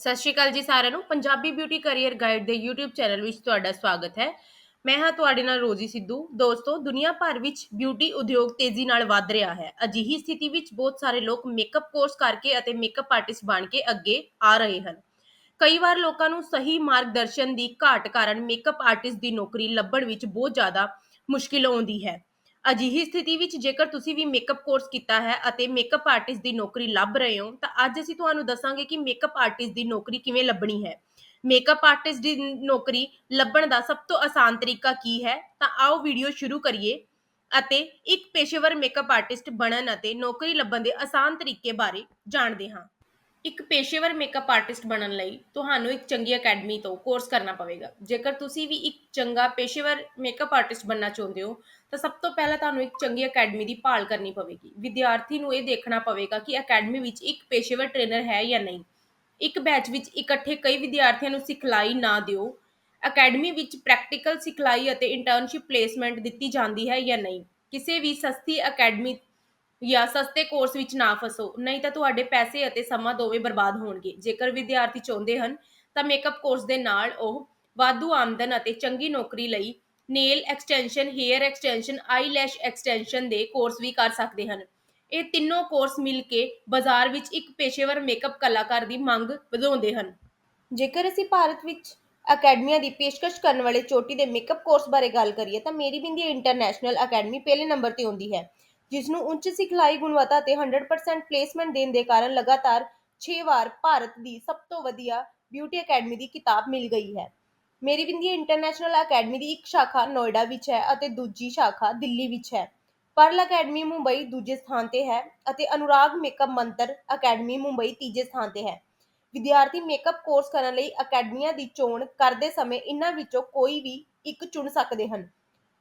ਸਤਿ ਸ਼੍ਰੀ ਅਕਾਲ ਜੀ ਸਾਰਿਆਂ ਨੂੰ। ਪੰਜਾਬੀ ਬਿਊਟੀ ਕੈਰੀਅਰ ਗਾਈਡ ਦੇ YouTube ਚੈਨਲ ਵਿੱਚ ਤੁਹਾਡਾ ਸਵਾਗਤ ਹੈ। ਮੈਂ ਹਾਂ ਤੁਹਾਡੇ ਨਾਲ ਰੋਜੀ ਸਿੱਧੂ। ਦੋਸਤੋ, ਦੁਨੀਆ ਭਰ ਵਿੱਚ ਬਿਊਟੀ ਉਦਯੋਗ ਤੇਜ਼ੀ ਨਾਲ ਵੱਧ ਰਿਹਾ ਹੈ। ਅਜਿਹੀ ਸਥਿਤੀ ਵਿੱਚ ਬਹੁਤ ਸਾਰੇ ਲੋਕ ਮੇਕਅਪ ਕੋਰਸ ਕਰਕੇ ਅਤੇ ਮੇਕਅਪ ਆਰਟਿਸਟ ਬਣ ਕੇ ਅੱਗੇ ਆ ਰਹੇ ਹਨ। ਕਈ ਵਾਰ ਲੋਕਾਂ ਨੂੰ ਸਹੀ ਮਾਰਗਦਰਸ਼ਨ ਦੀ ਘਾਟ ਕਾਰਨ ਮੇਕਅਪ ਆਰਟਿਸਟ ਦੀ ਨੌਕਰੀ ਲੱਭਣ ਵਿੱਚ ਬਹੁਤ ਜ਼ਿਆਦਾ ਮੁਸ਼ਕਿਲ ਆਉਂਦੀ ਹੈ। ਅਜਿਹੀ ਸਥਿਤੀ ਵਿੱਚ ਜੇਕਰ ਤੁਸੀਂ ਵੀ ਮੇਕਅਪ ਕੋਰਸ ਕੀਤਾ ਹੈ ਅਤੇ ਮੇਕਅਪ ਆਰਟਿਸਟ ਦੀ ਨੌਕਰੀ ਲੱਭ ਰਹੇ ਹੋ, ਤਾਂ ਅੱਜ ਅਸੀਂ ਤੁਹਾਨੂੰ ਦੱਸਾਂਗੇ ਕਿ ਮੇਕਅਪ ਆਰਟਿਸਟ ਦੀ ਨੌਕਰੀ ਕਿਵੇਂ ਲੱਭਣੀ ਹੈ। ਮੇਕਅਪ ਆਰਟਿਸਟ ਦੀ ਨੌਕਰੀ ਲੱਭਣ ਦਾ ਸਭ ਤੋਂ ਆਸਾਨ ਤਰੀਕਾ ਕੀ ਹੈ? ਤਾਂ ਆਓ ਵੀਡੀਓ ਸ਼ੁਰੂ ਕਰੀਏ ਅਤੇ ਇੱਕ ਪੇਸ਼ੇਵਰ ਮੇਕਅਪ ਆਰਟਿਸਟ ਬਣਨ ਅਤੇ ਨੌਕਰੀ ਲੱਭਣ ਦੇ ਆਸਾਨ ਤਰੀਕੇ ਬਾਰੇ ਜਾਣਦੇ ਹਾਂ। ਇੱਕ ਪੇਸ਼ੇਵਰ ਮੇਕਅਪ ਆਰਟਿਸਟ ਬਣਨ ਲਈ ਤੁਹਾਨੂੰ ਇੱਕ ਚੰਗੀ ਅਕੈਡਮੀ ਤੋਂ ਕੋਰਸ ਕਰਨਾ ਪਵੇਗਾ। ਜੇਕਰ ਤੁਸੀਂ ਵੀ ਇੱਕ ਚੰਗਾ ਪੇਸ਼ੇਵਰ ਮੇਕਅਪ ਆਰਟਿਸਟ ਬਣਨਾ ਚਾਹੁੰਦੇ ਹੋ, ਤਾਂ ਸਭ ਤੋਂ ਪਹਿਲਾਂ ਤੁਹਾਨੂੰ ਇੱਕ ਚੰਗੀ ਅਕੈਡਮੀ ਦੀ ਭਾਲ ਕਰਨੀ ਪਵੇਗੀ। ਵਿਦਿਆਰਥੀ ਨੂੰ ਇਹ ਦੇਖਣਾ ਪਵੇਗਾ ਕਿ ਅਕੈਡਮੀ ਵਿੱਚ ਇੱਕ ਪੇਸ਼ੇਵਰ ਟ੍ਰੇਨਰ ਹੈ ਜਾਂ ਨਹੀਂ। ਇੱਕ ਬੈਚ ਵਿੱਚ ਇਕੱਠੇ ਕਈ ਵਿਦਿਆਰਥੀਆਂ ਨੂੰ ਸਿਖਲਾਈ ਨਾ ਦਿਓ। ਅਕੈਡਮੀ ਵਿੱਚ ਪ੍ਰੈਕਟੀਕਲ ਸਿਖਲਾਈ ਅਤੇ ਇੰਟਰਨਸ਼ਿਪ ਪਲੇਸਮੈਂਟ ਦਿੱਤੀ ਜਾਂਦੀ ਹੈ ਜਾਂ ਨਹੀਂ। ਕਿਸੇ ਵੀ ਸਸਤੀ ਅਕੈਡਮੀ ਜਾਂ ਸਸਤੇ ਕੋਰਸ ਵਿੱਚ ਨਾ ਫਸੋ, ਨਹੀਂ ਤਾਂ ਤੁਹਾਡੇ ਪੈਸੇ ਅਤੇ ਸਮਾਂ ਦੋਵੇਂ ਬਰਬਾਦ ਹੋਣਗੇ। ਜੇਕਰ ਵਿਦਿਆਰਥੀ ਚਾਹੁੰਦੇ ਹਨ, ਤਾਂ ਮੇਕਅਪ ਕੋਰਸ ਦੇ ਨਾਲ ਉਹ ਵਾਧੂ ਆਮਦਨ ਅਤੇ ਚੰਗੀ ਨੌਕਰੀ ਲਈ nail extension hair extension eyelash extension ਦੇ ਕੋਰਸ ਵੀ ਕਰ ਸਕਦੇ ਹਨ। ਇਹ ਤਿੰਨੋਂ ਕੋਰਸ ਮਿਲ ਕੇ ਬਾਜ਼ਾਰ ਵਿੱਚ ਇੱਕ ਪੇਸ਼ੇਵਰ ਮੇਕਅਪ ਕਲਾਕਾਰ ਦੀ ਮੰਗ ਵਧਾਉਂਦੇ ਹਨ। ਜੇਕਰ ਅਸੀਂ ਭਾਰਤ ਵਿੱਚ ਅਕੈਡਮੀਆਂ ਦੀ ਪੇਸ਼ਕਸ਼ ਕਰਨ ਵਾਲੇ ਚੋਟੀ ਦੇ ਮੇਕਅਪ ਕੋਰਸ ਬਾਰੇ ਗੱਲ ਕਰੀਏ, ਤਾਂ ਮੇਰੀ ਬਿੰਦੀ ਇੰਟਰਨੈਸ਼ਨਲ ਅਕੈਡਮੀ ਪਹਿਲੇ ਨੰਬਰ ਤੇ ਆਉਂਦੀ ਹੈ। ਜਿਸ ਨੂੰ ਉੱਚ ਸਿਖਲਾਈ ਗੁਣਵੱਤਾ ਤੇ 100% ਪਲੇਸਮੈਂਟ ਦੇਣ ਦੇ ਕਾਰਨ ਲਗਾਤਾਰ 6 ਵਾਰ ਭਾਰਤ ਦੀ ਸਭ ਤੋਂ ਵਧੀਆ ਬਿਊਟੀ ਅਕੈਡਮੀ ਦੀ ਕਿਤਾਬ ਮਿਲ ਗਈ ਹੈ। ਮੇਰੀ ਬਿੰਦੀ ਇੰਟਰਨੈਸ਼ਨਲ ਅਕੈਡਮੀ ਦੀ ਇੱਕ ਸ਼ਾਖਾ ਨੋਇਡਾ ਵਿੱਚ ਹੈ ਅਤੇ ਦੂਜੀ ਸ਼ਾਖਾ ਦਿੱਲੀ ਵਿੱਚ ਹੈ। ਪਰਲ ਅਕੈਡਮੀ ਮੁੰਬਈ ਦੂਜੇ ਸਥਾਨ ਤੇ ਹੈ ਅਤੇ ਅਨੁਰਾਗ ਮੇਕਅਪ ਮੰਤਰ ਅਕੈਡਮੀ ਮੁੰਬਈ ਤੀਜੇ ਸਥਾਨ ਤੇ ਹੈ। ਵਿਦਿਆਰਥੀ ਮੇਕਅਪ ਕੋਰਸ ਕਰਨ ਲਈ ਅਕੈਡਮੀਆਂ ਦੀ ਚੋਣ ਕਰਦੇ ਸਮੇਂ ਇਹਨਾਂ ਵਿੱਚੋਂ ਕੋਈ ਵੀ ਇੱਕ ਚੁਣ ਸਕਦੇ ਹਨ।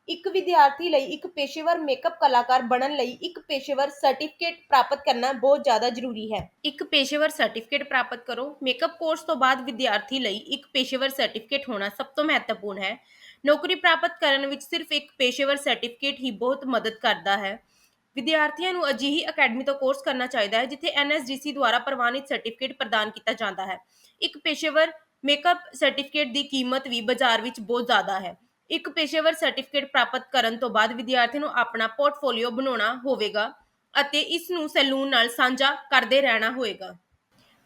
ਇੱਕ ਵਿਦਿਆਰਥੀ ਲਈ ਇੱਕ ਪੇਸ਼ੇਵਰ ਮੇਕਅਪ ਕਲਾਕਾਰ ਬਣਨ ਲਈ ਇੱਕ ਪੇਸ਼ੇਵਰ ਸਰਟੀਫਿਕੇਟ ਪ੍ਰਾਪਤ ਕਰਨਾ ਬਹੁਤ ਜ਼ਿਆਦਾ ਜ਼ਰੂਰੀ ਹੈ। ਇੱਕ ਪੇਸ਼ੇਵਰ ਸਰਟੀਫਿਕੇਟ ਪ੍ਰਾਪਤ ਕਰੋ। ਮੇਕਅਪ ਕੋਰਸ ਤੋਂ ਬਾਅਦ ਵਿਦਿਆਰਥੀ ਲਈ ਇੱਕ ਪੇਸ਼ੇਵਰ ਸਰਟੀਫਿਕੇਟ ਹੋਣਾ ਸਭ ਤੋਂ ਮਹੱਤਵਪੂਰਨ ਹੈ। ਨੌਕਰੀ ਪ੍ਰਾਪਤ ਕਰਨ ਵਿੱਚ ਸਿਰਫ ਇੱਕ ਪੇਸ਼ੇਵਰ ਸਰਟੀਫਿਕੇਟ ਹੀ ਬਹੁਤ ਮਦਦ ਕਰਦਾ ਹੈ। ਵਿਦਿਆਰਥੀਆਂ ਨੂੰ ਅਜਿਹੀ ਅਕੈਡਮੀ ਤੋਂ ਕੋਰਸ ਕਰਨਾ ਚਾਹੀਦਾ ਹੈ, ਜਿੱਥੇ ਐਨਐਸਡੀਸੀ ਦੁਆਰਾ ਪ੍ਰਵਾਨਿਤ ਸਰਟੀਫਿਕੇਟ ਪ੍ਰਦਾਨ ਕੀਤਾ ਜਾਂਦਾ ਹੈ। ਇੱਕ ਪੇਸ਼ੇਵਰ ਮੇਕਅਪ ਸਰਟੀਫਿਕੇਟ ਦੀ ਕੀਮਤ ਵੀ ਬਾਜ਼ਾਰ ਵਿੱਚ ਬਹੁਤ ਜ਼ਿਆਦਾ ਹੈ। ਇੱਕ ਪੇਸ਼ੇਵਰ ਸਰਟੀਫਿਕੇਟ ਪ੍ਰਾਪਤ ਕਰਨ ਤੋਂ ਬਾਅਦ ਵਿਦਿਆਰਥੀ ਨੂੰ ਆਪਣਾ ਪੋਰਟਫੋਲੀਓ ਬਣਾਉਣਾ ਹੋਵੇਗਾ ਅਤੇ ਇਸ ਨੂੰ ਸੈਲੂਨ ਨਾਲ ਸਾਂਝਾ ਕਰਦੇ ਰਹਿਣਾ ਹੋਵੇਗਾ।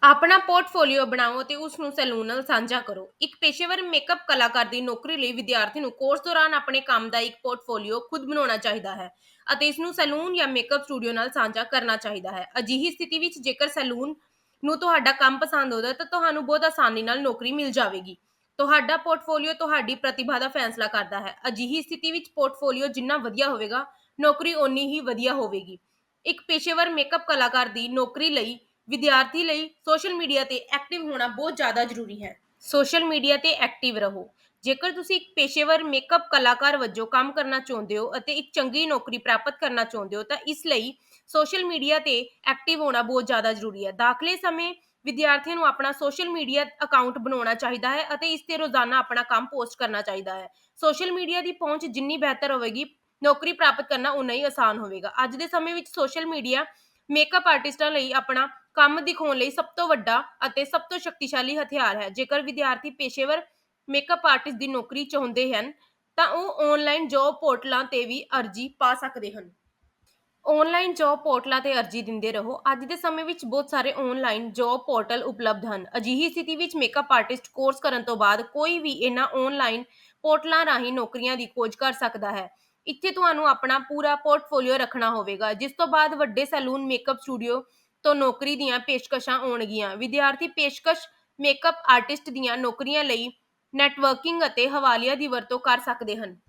ਆਪਣਾ ਪੋਰਟਫੋਲੀਓ ਬਣਾਓ ਅਤੇ ਉਸ ਨੂੰ ਸੈਲੂਨ ਨਾਲ ਸਾਂਝਾ ਕਰੋ। ਇੱਕ ਪੇਸ਼ੇਵਰ ਮੇਕਅਪ ਕਲਾਕਾਰ ਦੀ ਨੌਕਰੀ ਲਈ ਵਿਦਿਆਰਥੀ ਨੂੰ ਕੋਰਸ ਦੌਰਾਨ ਆਪਣੇ ਕੰਮ ਦਾ ਇੱਕ ਪੋਰਟਫੋਲੀਓ ਖੁਦ ਬਣਾਉਣਾ ਚਾਹੀਦਾ ਹੈ ਅਤੇ ਇਸ ਨੂੰ ਸੈਲੂਨ ਜਾਂ ਮੇਕਅਪ ਸਟੂਡੀਓ ਨਾਲ ਸਾਂਝਾ ਕਰਨਾ ਚਾਹੀਦਾ ਹੈ। ਅਜਿਹੀ ਸਥਿਤੀ ਵਿੱਚ ਜੇਕਰ ਸੈਲੂਨ ਨੂੰ ਤੁਹਾਡਾ ਕੰਮ ਪਸੰਦ ਆਉਂਦਾ ਤਾਂ ਤੁਹਾਨੂੰ ਬਹੁਤ ਆਸਾਨੀ ਨਾਲ ਨੌਕਰੀ ਮਿਲ ਜਾਵੇਗੀ। ਤੁਹਾਡਾ ਪੋਰਟਫੋਲੀਓ ਤੁਹਾਡੀ ਪ੍ਰਤਿਭਾ ਦਾ ਫੈਸਲਾ ਕਰਦਾ ਹੈ। ਅਜਿਹੀ ਸਥਿਤੀ ਵਿੱਚ ਪੋਰਟਫੋਲੀਓ ਜਿੰਨਾ ਵਧੀਆ ਹੋਵੇਗਾ, ਨੌਕਰੀ ਓਨੀ ਹੀ ਵਧੀਆ ਹੋਵੇਗੀ। ਇੱਕ ਪੇਸ਼ੇਵਰ ਮੇਕਅਪ ਕਲਾਕਾਰ ਦੀ ਨੌਕਰੀ ਲਈ, ਵਿਦਿਆਰਥੀ ਲਈ ਸੋਸ਼ਲ ਮੀਡੀਆ ਤੇ ਐਕਟਿਵ ਹੋਣਾ ਬਹੁਤ ਜ਼ਿਆਦਾ ਜ਼ਰੂਰੀ ਹੈ। ਸੋਸ਼ਲ ਮੀਡੀਆ ਤੇ ਐਕਟਿਵ ਰਹੋ। ਜੇਕਰ ਤੁਸੀਂ ਇੱਕ ਪੇਸ਼ੇਵਰ ਮੇਕਅਪ ਕਲਾਕਾਰ ਵਜੋਂ ਕੰਮ ਕਰਨਾ ਚਾਹੁੰਦੇ ਹੋ ਅਤੇ ਇੱਕ ਚੰਗੀ ਨੌਕਰੀ ਪ੍ਰਾਪਤ ਕਰਨਾ ਚਾਹੁੰਦੇ ਹੋ, ਤਾਂ ਇਸ ਲਈ ਸੋਸ਼ਲ ਮੀਡੀਆ ਤੇ ਐਕਟਿਵ ਹੋਣਾ ਬਹੁਤ ਜ਼ਿਆਦਾ ਜ਼ਰੂਰੀ ਹੈ। ਦਾਖਲੇ ਸਮੇਂ ਵਿਦਿਆਰਥੀਆਂ ਨੂੰ ਆਪਣਾ ਸੋਸ਼ਲ ਮੀਡੀਆ ਅਕਾਊਂਟ ਬਣਾਉਣਾ ਚਾਹੀਦਾ ਹੈ ਅਤੇ ਇਸ ਤੇ ਰੋਜ਼ਾਨਾ ਆਪਣਾ ਕੰਮ ਪੋਸਟ ਕਰਨਾ ਚਾਹੀਦਾ ਹੈ। ਸੋਸ਼ਲ ਮੀਡੀਆ ਦੀ ਪਹੁੰਚ ਜਿੰਨੀ ਬਿਹਤਰ ਹੋਵੇਗੀ, ਨੌਕਰੀ ਪ੍ਰਾਪਤ ਕਰਨਾ ਉਨਾ ਹੀ ਆਸਾਨ ਹੋਵੇਗਾ। ਅੱਜ ਦੇ ਸਮੇਂ ਵਿੱਚ ਸੋਸ਼ਲ ਮੀਡੀਆ ਮੇਕਅਪ ਆਰਟਿਸਟਾਂ ਲਈ ਆਪਣਾ ਕੰਮ ਦਿਖਾਉਣ ਲਈ ਸਭ ਤੋਂ ਵੱਡਾ ਅਤੇ ਸਭ ਤੋਂ ਸ਼ਕਤੀਸ਼ਾਲੀ ਹਥਿਆਰ ਹੈ। ਜੇਕਰ ਵਿਦਿਆਰਥੀ ਪੇਸ਼ੇਵਰ ਮੇਕਅਪ ਆਰਟਿਸਟ ਦੀ ਨੌਕਰੀ ਚਾਹੁੰਦੇ ਹਨ, ਤਾਂ ਉਹ ਆਨਲਾਈਨ ਜੌਬ ਪੋਰਟਲਾਂ ਤੇ ਵੀ ਅਰਜ਼ੀ ਪਾ ਸਕਦੇ ਹਨ। ਆਨਲਾਈਨ ਜੌਬ ਪੋਰਟਲਾਂ ਤੇ ਅਰਜ਼ੀ ਦਿੰਦੇ ਰਹੋ। ਅੱਜ ਦੇ ਸਮੇਂ ਵਿੱਚ ਬਹੁਤ ਸਾਰੇ ਆਨਲਾਈਨ ਜੌਬ ਪੋਰਟਲ ਉਪਲਬਧ ਹਨ। ਅਜਿਹੀ ਸਥਿਤੀ ਵਿੱਚ ਮੇਕਅਪ ਆਰਟਿਸਟ ਕੋਰਸ ਕਰਨ ਤੋਂ ਬਾਅਦ ਕੋਈ ਵੀ ਇਹਨਾਂ ਆਨਲਾਈਨ ਪੋਰਟਲਾਂ ਰਾਹੀਂ ਨੌਕਰੀਆਂ ਦੀ ਖੋਜ ਕਰ ਸਕਦਾ ਹੈ। ਇੱਥੇ ਤੁਹਾਨੂੰ ਆਪਣਾ ਪੂਰਾ ਪੋਰਟਫੋਲੀਓ ਰੱਖਣਾ ਹੋਵੇਗਾ। ਜਿਸ ਤੋਂ ਬਾਅਦ ਵੱਡੇ ਸੈਲੂਨ ਮੇਕਅਪ ਸਟੂਡੀਓ ਤੋਂ ਨੌਕਰੀ ਦੀਆਂ ਪੇਸ਼ਕਸ਼ਾਂ ਆਉਣਗੀਆਂ। ਵਿਦਿਆਰਥੀ ਪੇਸ਼ਕਸ਼ ਮੇਕਅਪ ਆਰਟਿਸਟ ਦੀਆਂ ਨੌਕਰੀਆਂ ਲਈ ਨੈਟਵਰਕਿੰਗ ਅਤੇ ਹਵਾਲਿਆਂ ਦੀ ਵਰਤੋਂ ਕਰ ਸਕਦੇ ਹਨ।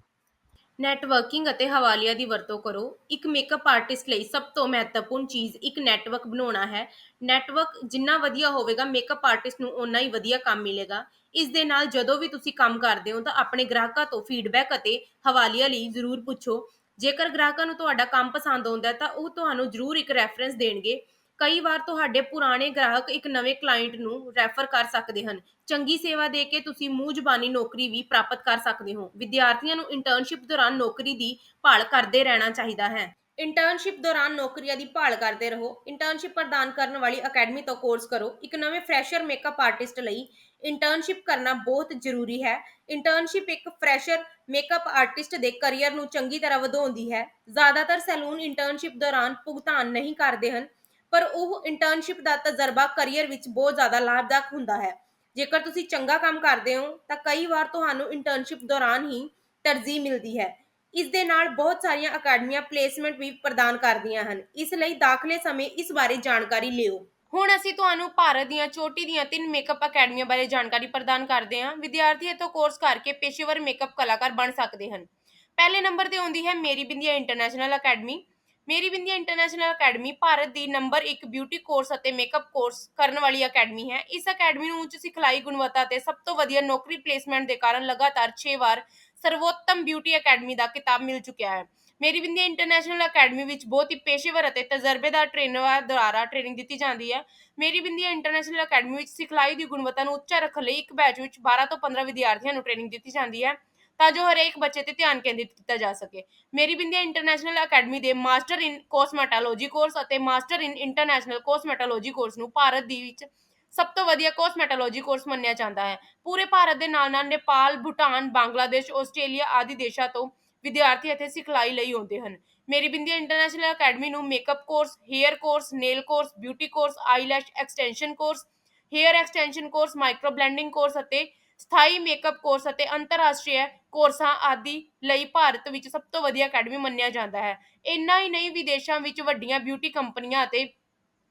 ਨੈਟਵਰਕਿੰਗ ਅਤੇ ਹਵਾਲਿਆਂ ਦੀ ਵਰਤੋਂ ਕਰੋ। ਇੱਕ ਮੇਕਅਪ ਆਰਟਿਸਟ ਲਈ ਸਭ ਤੋਂ ਮਹੱਤਵਪੂਰਨ ਚੀਜ਼ ਇੱਕ ਨੈਟਵਰਕ ਬਣਾਉਣਾ ਹੈ। ਨੈਟਵਰਕ ਜਿੰਨਾ ਵਧੀਆ ਹੋਵੇਗਾ ਮੇਕਅਪ ਆਰਟਿਸਟ ਨੂੰ ਓਨਾ ਹੀ ਵਧੀਆ ਕੰਮ ਮਿਲੇਗਾ। ਇਸ ਦੇ ਨਾਲ ਜਦੋਂ ਵੀ ਤੁਸੀਂ ਕੰਮ ਕਰਦੇ ਹੋ ਤਾਂ ਆਪਣੇ ਗ੍ਰਾਹਕਾਂ ਤੋਂ ਫੀਡਬੈਕ ਅਤੇ ਹਵਾਲਿਆਂ ਲਈ ਜ਼ਰੂਰ ਪੁੱਛੋ। ਜੇਕਰ ਗ੍ਰਾਹਕਾਂ ਨੂੰ ਤੁਹਾਡਾ ਕੰਮ ਪਸੰਦ ਆਉਂਦਾ ਹੈ ਤਾਂ ਉਹ ਤੁਹਾਨੂੰ ਜ਼ਰੂਰ ਇੱਕ ਰੈਫਰੈਂਸ ਦੇਣਗੇ। ਕਈ ਵਾਰ ਤੁਹਾਡੇ ਪੁਰਾਣੇ ਗ੍ਰਾਹਕ ਇੱਕ ਨਵੇਂ ਕਲਾਇੰਟ ਨੂੰ ਰੈਫਰ ਕਰ ਸਕਦੇ ਹਨ। ਚੰਗੀ ਸੇਵਾ ਦੇ ਕੇ ਤੁਸੀਂ ਮੂੰਹ ਜ਼ਬਾਨੀ ਨੌਕਰੀ ਵੀ ਪ੍ਰਾਪਤ ਕਰ ਸਕਦੇ ਹੋ। ਵਿਦਿਆਰਥੀਆਂ ਨੂੰ ਇੰਟਰਨਸ਼ਿਪ ਦੌਰਾਨ ਨੌਕਰੀ ਦੀ ਭਾਲ ਕਰਦੇ ਰਹਿਣਾ ਚਾਹੀਦਾ ਹੈ। ਇੰਟਰਨਸ਼ਿਪ ਦੌਰਾਨ ਨੌਕਰੀਆਂ ਦੀ ਭਾਲ ਕਰਦੇ ਰਹੋ। ਇੰਟਰਨਸ਼ਿਪ ਪ੍ਰਦਾਨ ਕਰਨ ਵਾਲੀ ਅਕੈਡਮੀ ਤੋਂ ਕੋਰਸ ਕਰੋ। ਇੱਕ ਨਵੇਂ ਫਰੈਸ਼ਰ ਮੇਕਅਪ ਆਰਟਿਸਟ ਲਈ ਇੰਟਰਨਸ਼ਿਪ ਕਰਨਾ ਬਹੁਤ ਜ਼ਰੂਰੀ ਹੈ। ਇੰਟਰਨਸ਼ਿਪ ਇੱਕ ਫਰੈਸ਼ਰ ਮੇਕਅਪ ਆਰਟਿਸਟ ਦੇ ਕੈਰੀਅਰ ਨੂੰ ਚੰਗੀ ਤਰ੍ਹਾਂ ਵਧਾਉਂਦੀ ਹੈ। ਜ਼ਿਆਦਾਤਰ ਸੈਲੂਨ ਇੰਟਰਨਸ਼ਿਪ ਦੌਰਾਨ ਭੁਗਤਾਨ ਨਹੀਂ ਕਰਦੇ ਹਨ। ਪਰ ਉਹ ਇੰਟਰਨਸ਼ਿਪ ਦਾ ਤਜਰਬਾ ਕੈਰੀਅਰ ਵਿੱਚ ਬਹੁਤ ਜ਼ਿਆਦਾ ਲਾਭਦਾਇਕ ਹੁੰਦਾ ਹੈ। ਜੇਕਰ ਤੁਸੀਂ ਚੰਗਾ ਕੰਮ ਕਰਦੇ ਹੋ, ਤਾਂ ਕਈ ਵਾਰ ਤੁਹਾਨੂੰ ਇੰਟਰਨਸ਼ਿਪ ਦੌਰਾਨ ਹੀ ਤਰਜੀਹ ਮਿਲਦੀ ਹੈ। ਇਸ ਦੇ ਨਾਲ ਬਹੁਤ ਸਾਰੀਆਂ ਅਕੈਡਮੀਆਂ ਪਲੇਸਮੈਂਟ ਵੀ ਪ੍ਰਦਾਨ ਕਰਦੀਆਂ ਹਨ। ਇਸ ਲਈ ਦਾਖਲੇ ਸਮੇਂ ਇਸ ਬਾਰੇ ਜਾਣਕਾਰੀ ਲਿਓ। ਹੁਣ ਅਸੀਂ ਤੁਹਾਨੂੰ ਭਾਰਤ ਦੀਆਂ ਚੋਟੀ ਦੀਆਂ ਤਿੰਨ ਮੇਕਅਪ ਅਕੈਡਮੀਆਂ ਬਾਰੇ ਜਾਣਕਾਰੀ ਪ੍ਰਦਾਨ ਕਰਦੇ ਹਾਂ। ਵਿਦਿਆਰਥੀ ਇੱਥੋਂ ਕੋਰਸ ਕਰਕੇ ਪੇਸ਼ੇਵਰ ਮੇਕਅਪ ਕਲਾਕਾਰ ਬਣ ਸਕਦੇ ਹਨ। ਪਹਿਲੇ ਨੰਬਰ ਤੇ ਆਉਂਦੀ ਹੈ ਮੇਰੀ ਬਿੰਦੀਆ ਇੰਟਰਨੈਸ਼ਨਲ ਅਕੈਡਮੀ ਮੇਰੀ ਬਿੰਦੀਆਂ ਇੰਟਰਨੈਸ਼ਨਲ ਅਕੈਡਮੀ ਭਾਰਤ ਦੀ ਨੰਬਰ 1 ਬਿਊਟੀ ਕੋਰਸ ਅਤੇ ਮੇਕਅਪ ਕੋਰਸ ਕਰਨ ਵਾਲੀ ਅਕੈਡਮੀ ਹੈ। ਇਸ ਅਕੈਡਮੀ ਨੂੰ ਉੱਚ ਸਿਖਲਾਈ ਗੁਣਵੱਤਾ ਅਤੇ ਸਭ ਤੋਂ ਵਧੀਆ ਨੌਕਰੀ ਪਲੇਸਮੈਂਟ ਦੇ ਕਾਰਨ ਲਗਾਤਾਰ 6 ਵਾਰ ਸਰਵੋਤਮ ਬਿਊਟੀ ਅਕੈਡਮੀ ਦਾ ਖਿਤਾਬ ਮਿਲ ਚੁੱਕਿਆ ਹੈ। ਮੇਰੀ ਬਿੰਦੀਆਂ ਇੰਟਰਨੈਸ਼ਨਲ ਅਕੈਡਮੀ ਵਿੱਚ ਬਹੁਤ ਹੀ ਪੇਸ਼ੇਵਰ ਅਤੇ ਤਜਰਬੇਦਾਰ ਟ੍ਰੇਨਰਾਂ ਦੁਆਰਾ ਟ੍ਰੇਨਿੰਗ ਦਿੱਤੀ ਜਾਂਦੀ ਹੈ। ਮੇਰੀ ਬਿੰਦੀਆਂ ਇੰਟਰਨੈਸ਼ਨਲ ਅਕੈਡਮੀ ਵਿੱਚ ਸਿਖਲਾਈ ਦੀ ਗੁਣਵੱਤਾ ਨੂੰ ਉੱਚਾ ਰੱਖਣ ਲਈ ਇੱਕ ਬੈਚ ਵਿੱਚ 12 ਤੋਂ 15 ਵਿਦਿਆਰਥੀਆਂ ਨੂੰ ਟ੍ਰੇਨਿੰਗ ਦਿੱਤੀ ਜਾਂਦੀ ਹੈ। ਤਾਂ ਜੋ ਹਰੇਕ ਬੱਚੇ ਤੇ ਧਿਆਨ ਕੇਂਦਰਿਤ ਕੀਤਾ ਜਾ ਸਕੇ। ਮੇਰੀ ਬਿੰਦੀਆਂ ਇੰਟਰਨੈਸ਼ਨਲ ਅਕੈਡਮੀ ਦੇ ਮਾਸਟਰ ਇਨ ਕੋਸਮੈਟੋਲੋਜੀ ਕੋਰਸ ਅਤੇ master in international cosmetology course ਨੂੰ ਭਾਰਤ ਦੀ ਵਿੱਚ ਸਭ ਤੋਂ ਵਧੀਆ ਕੋਸਮੈਟੋਲੋਜੀ ਕੋਰਸ ਮੰਨਿਆ ਜਾਂਦਾ ਹੈ। ਪੂਰੇ ਭਾਰਤ ਦੇ ਨਾਲ ਨਾਲ ਨੇਪਾਲ, ਭੂਟਾਨ, ਬੰਗਲਾਦੇਸ਼, ਆਸਟ੍ਰੇਲੀਆ ਆਦਿ ਦੇਸ਼ਾਂ ਤੋਂ ਵਿਦਿਆਰਥੀ ਇੱਥੇ ਸਿਖਲਾਈ ਲਈ ਆਉਂਦੇ ਹਨ। ਮੇਰੀ ਬਿੰਦੀਆਂ ਇੰਟਰਨੈਸ਼ਨਲ ਅਕੈਡਮੀ ਨੂੰ makeup course, hair course, nail course, beauty course, eyelash extension course, hair extension course, micro blending course ਅਤੇ ਸਥਾਈ ਮੇਕਅਪ ਕੋਰਸ ਅਤੇ ਅੰਤਰਰਾਸ਼ਟਰੀ ਕੋਰਸਾਂ ਆਦਿ ਲਈ ਭਾਰਤ ਵਿੱਚ ਸਭ ਤੋਂ ਵਧੀਆ ਅਕੈਡਮੀ ਮੰਨਿਆ ਜਾਂਦਾ ਹੈ। ਇੰਨਾ ਹੀ ਨਹੀਂ, ਵਿਦੇਸ਼ਾਂ ਵਿੱਚ ਵੱਡੀਆਂ ਬਿਊਟੀ ਕੰਪਨੀਆਂ ਅਤੇ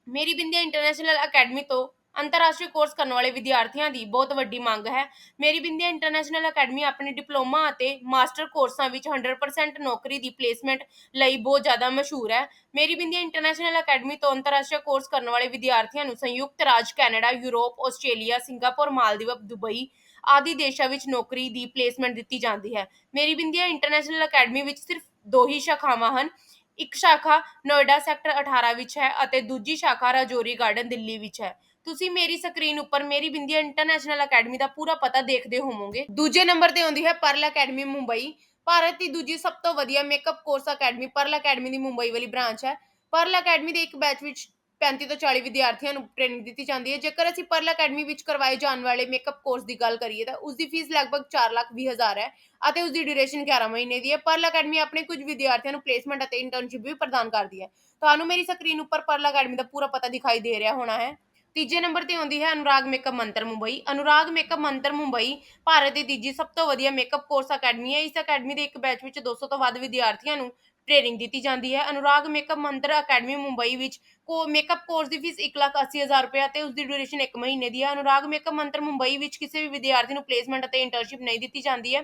ਮੇਰੀ ਬਿੰਦੀਆਂ ਇੰਟਰਨੈਸ਼ਨਲ ਅਕੈਡਮੀ ਤੋਂ ਅੰਤਰਰਾਸ਼ਟਰੀ ਕੋਰਸ ਕਰਨ ਵਾਲੇ ਵਿਦਿਆਰਥੀਆਂ ਦੀ ਬਹੁਤ ਵੱਡੀ ਮੰਗ ਹੈ। ਮੇਰੀ ਬਿੰਦੀਆਂ ਇੰਟਰਨੈਸ਼ਨਲ ਅਕੈਡਮੀ ਆਪਣੇ ਡਿਪਲੋਮਾ ਅਤੇ ਮਾਸਟਰ ਕੋਰਸਾਂ ਵਿੱਚ 100% ਨੌਕਰੀ ਦੀ ਪਲੇਸਮੈਂਟ ਲਈ ਬਹੁਤ ਜ਼ਿਆਦਾ ਮਸ਼ਹੂਰ ਹੈ। ਮੇਰੀ ਬਿੰਦੀਆਂ ਇੰਟਰਨੈਸ਼ਨਲ ਅਕੈਡਮੀ ਤੋਂ ਅੰਤਰਰਾਸ਼ਟਰੀ ਕੋਰਸ ਕਰਨ ਵਾਲੇ ਵਿਦਿਆਰਥੀਆਂ ਨੂੰ ਸੰਯੁਕਤ ਰਾਜ Canada, Europe, Australia, Singapore, Maldives, Dubai ਆਦਿ ਦੇਸ਼ਾਂ ਵਿੱਚ ਨੌਕਰੀ ਦੀ ਪਲੇਸਮੈਂਟ ਦਿੱਤੀ ਜਾਂਦੀ ਹੈ। ਮੇਰੀ ਬਿੰਦੀਆਂ ਇੰਟਰਨੈਸ਼ਨਲ ਅਕੈਡਮੀ ਵਿੱਚ ਸਿਰਫ ਦੋ ਹੀ ਸ਼ਾਖਾਵਾਂ ਹਨ। ਇੱਕ ਸ਼ਾਖਾ ਨੋਇਡਾ ਸੈਕਟਰ 18 ਵਿੱਚ ਹੈ ਅਤੇ ਦੂਜੀ ਸ਼ਾਖਾ ਰਾਜੌਰੀ ਗਾਰਡਨ ਦਿੱਲੀ ਵਿੱਚ ਹੈ। ਤੁਸੀਂ ਮੇਰੀ ਸਕਰੀਨ ਉੱਪਰ ਮੇਰੀ ਬਿੰਦੀਆ ਇੰਟਰਨੈਸ਼ਨਲ ਅਕੈਡਮੀ ਦਾ ਪੂਰਾ ਪਤਾ ਦੇਖਦੇ ਹੋਵੋਗੇ। ਦੂਜੇ ਨੰਬਰ ਤੇ ਆਉਂਦੀ ਹੈ ਪਰਲ ਅਕੈਡਮੀ ਮੁੰਬਈ ਭਾਰਤ ਦੀ ਦੂਜੀ ਸਭ ਤੋਂ ਵਧੀਆ makeup course academy Pearl academy ਦੀ ਮੁੰਬਈ ਵਾਲੀ ਬ੍ਰਾਂਚ ਹੈ। ਪਰਲ ਅਕੈਡਮੀ ਦੇ ਇੱਕ ਬੈਚ ਵਿੱਚ 35 ਤੋਂ 40 ਵਿਦਿਆਰਥੀਆਂ ਨੂੰ ਟ੍ਰੇਨਿੰਗ ਦਿੱਤੀ ਜਾਂਦੀ ਹੈ। ਜੇਕਰ ਅਸੀਂ ਪਰਲ ਅਕੈਡਮੀ ਵਿੱਚ ਕਰਵਾਏ ਜਾਣ ਵਾਲੇ ਮੇਕਅਪ ਕੋਰਸ ਦੀ ਗੱਲ ਕਰੀਏ ਤਾਂ ਉਸ ਦੀ ਫੀਸ ਲਗਭਗ 4 ਲੱਖ 20 ਹਜ਼ਾਰ ਹੈ ਅਤੇ ਉਸ ਦੀ ਡਿਊਰੇਸ਼ਨ 11 ਮਹੀਨੇ ਦੀ ਹੈ। ਪਰਲ ਅਕੈਡਮੀ ਆਪਣੇ ਕੁਝ ਵਿਦਿਆਰਥੀਆਂ ਨੂੰ ਪਲੇਸਮੈਂਟ ਅਤੇ ਇੰਟਰਨਸ਼ਿਪ ਵੀ ਪ੍ਰਦਾਨ ਕਰਦੀ ਹੈ। ਤੁਹਾਨੂੰ ਮੇਰੀ ਸਕਰੀਨ ਉੱਪਰ ਪਰਲ ਅਕੈਡਮੀ ਦਾ ਪੂਰਾ ਪਤਾ ਦਿਖਾਈ ਦੇ ਰਿਹਾ ਹੋਣਾ ਹੈ। ਤੀਜੇ ਨੰਬਰ ਤੇ ਆਉਂਦੀ ਹੈ ਅਨੁਰਾਗ ਮੇਕਅਪ ਮੰਤਰ ਮੁੰਬਈ। ਅਨੁਰਾਗ ਮੇਕਅਪ ਮੰਤਰ ਮੁੰਬਈ ਭਾਰਤ ਦੀ ਤੀਜੀ ਸਭ ਤੋਂ ਵਧੀਆ ਮੇਕਅਪ ਕੋਰਸ ਅਕੈਡਮੀ ਹੈ। ਇਸ ਅਕੈਡਮੀ ਦੇ ਇੱਕ ਬੈਚ ਵਿੱਚ 200 ਤੋਂ ਵੱਧ ਵਿਦਿਆਰਥੀਆਂ ਨੂੰ ਟ੍ਰੇਨਿੰਗ ਦਿੱਤੀ ਜਾਂਦੀ ਹੈ। ਅਨੁਰਾਗ ਮੇਕਅਪ ਮੰਤਰ ਅਕੈਡਮੀ ਮੁੰਬਈ ਵਿੱਚ ਕੋ ਮੇਕਅਪ ਕੋਰਸ ਦੀ ਫੀਸ 180000 ਰੁਪਏ ਅਤੇ ਉਸ ਦੀ ਡਿਊਰੇਸ਼ਨ 1 ਮਹੀਨੇ ਦੀ ਹੈ। ਅਨੁਰਾਗ ਮੇਕਅਪ ਮੰਤਰ ਮੁੰਬਈ ਵਿੱਚ ਕਿਸੇ ਵੀ ਵਿਦਿਆਰਥੀ ਨੂੰ ਪਲੇਸਮੈਂਟ ਅਤੇ ਇੰਟਰਨਸ਼ਿਪ ਨਹੀਂ ਦਿੱਤੀ ਜਾਂਦੀ ਹੈ।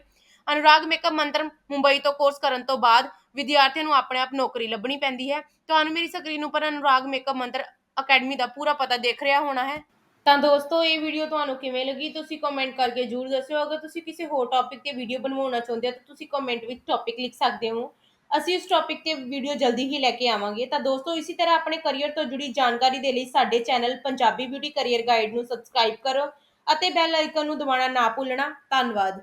ਅਨੁਰਾਗ ਮੇਕਅਪ ਮੰਤਰ ਮੁੰਬਈ ਤੋਂ ਕੋਰਸ ਕਰਨ ਤੋਂ ਬਾਅਦ ਵਿਦਿਆਰਥੀਆਂ ਨੂੰ ਆਪਣੇ ਆਪ ਨੌਕਰੀ ਲੱਭਣੀ ਪੈਂਦੀ ਹੈ। ਤੁਹਾਨੂੰ ਮੇਰੀ ਸਕਰੀਨ ਉੱਪਰ ਅਨੁਰਾਗ ਮੇਕਅਪ ਮੰਤਰ ਅਕੈਡਮੀ ਦਾ ਪੂਰਾ ਪਤਾ ਦੇਖ ਰਿਹਾ ਹੋਣਾ ਹੈ। ਤਾਂ ਦੋਸਤੋ, ਇਹ ਵੀਡੀਓ ਤੁਹਾਨੂੰ ਕਿਵੇਂ ਲੱਗੀ? ਤੁਸੀਂ ਕਮੈਂਟ ਕਰਕੇ ਜਰੂਰ ਦੱਸਿਓ। ਅਗਰ ਤੁਸੀਂ ਕਿਸੇ ਹੋਰ ਟੌਪਿਕ ਤੇ ਵੀਡੀਓ ਬਣਵਾਉਣਾ ਚਾਹੁੰਦੇ ਹੋ, ਤਾਂ ਤੁਸੀਂ ਕਮੈਂਟ ਵਿੱਚ ਟੌਪਿਕ ਲਿਖ ਸਕਦੇ ਹੋ। ਅਸੀਂ ਇਸ ਟੌਪਿਕ ਤੇ ਵੀਡੀਓ ਜਲਦੀ ਹੀ ਲੈ ਕੇ ਆਵਾਂਗੇ। ਤਾਂ ਦੋਸਤੋ, ਇਸੇ ਤਰ੍ਹਾਂ ਆਪਣੇ ਕੈਰੀਅਰ ਤੋਂ ਜੁੜੀ ਜਾਣਕਾਰੀ ਦੇ ਲਈ ਸਾਡੇ channel Punjabi beauty career guide ਨੂੰ ਸਬਸਕ੍ਰਾਈਬ ਕਰੋ ਅਤੇ ਬੈਲ ਆਈਕਨ ਨੂੰ ਦਬਾਉਣਾ ਨਾ ਭੁੱਲਣਾ। ਧੰਨਵਾਦ।